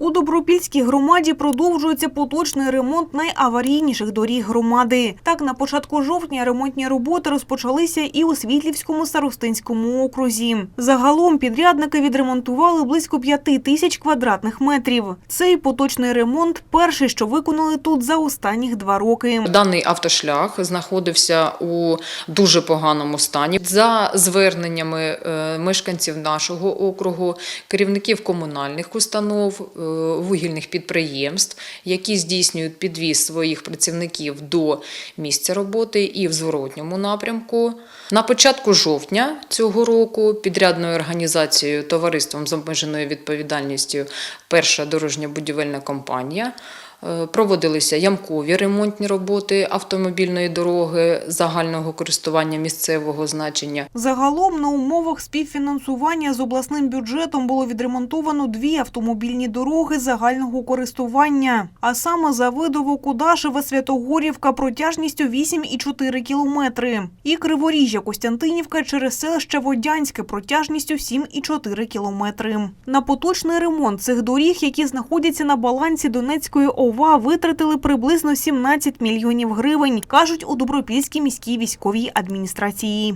У Добропільській громаді продовжується поточний ремонт найаварійніших доріг громади. Так, на початку жовтня ремонтні роботи розпочалися і у Світлівському старостинському окрузі. Загалом підрядники відремонтували близько п'яти тисяч квадратних метрів. Цей поточний ремонт перший, що виконали тут за останніх два роки. Даний автошлях знаходився у дуже поганому стані. За зверненнями е, мешканців нашого округу, керівників комунальних установ, е, вугільних підприємств, які здійснюють підвіз своїх працівників до місця роботи і в зворотньому напрямку. На початку жовтня цього року підрядною організацією товариством з обмеженою відповідальністю Перша дорожня будівельна компанія. Проводилися ямкові ремонтні роботи автомобільної дороги загального користування місцевого значення. Загалом на умовах співфінансування з обласним бюджетом було відремонтовано дві автомобільні дороги загального користування, а саме Завидово, Кудашеве, Святогорівка протяжністю 8,4 кілометри і Криворіжжя Костянтинівка через селище Водянське протяжністю 7,4 кілометри. На поточний ремонт цих доріг, які знаходяться на балансі Донецької ОВА, витратили приблизно 17 мільйонів гривень, кажуть у Добропільській міській військовій адміністрації.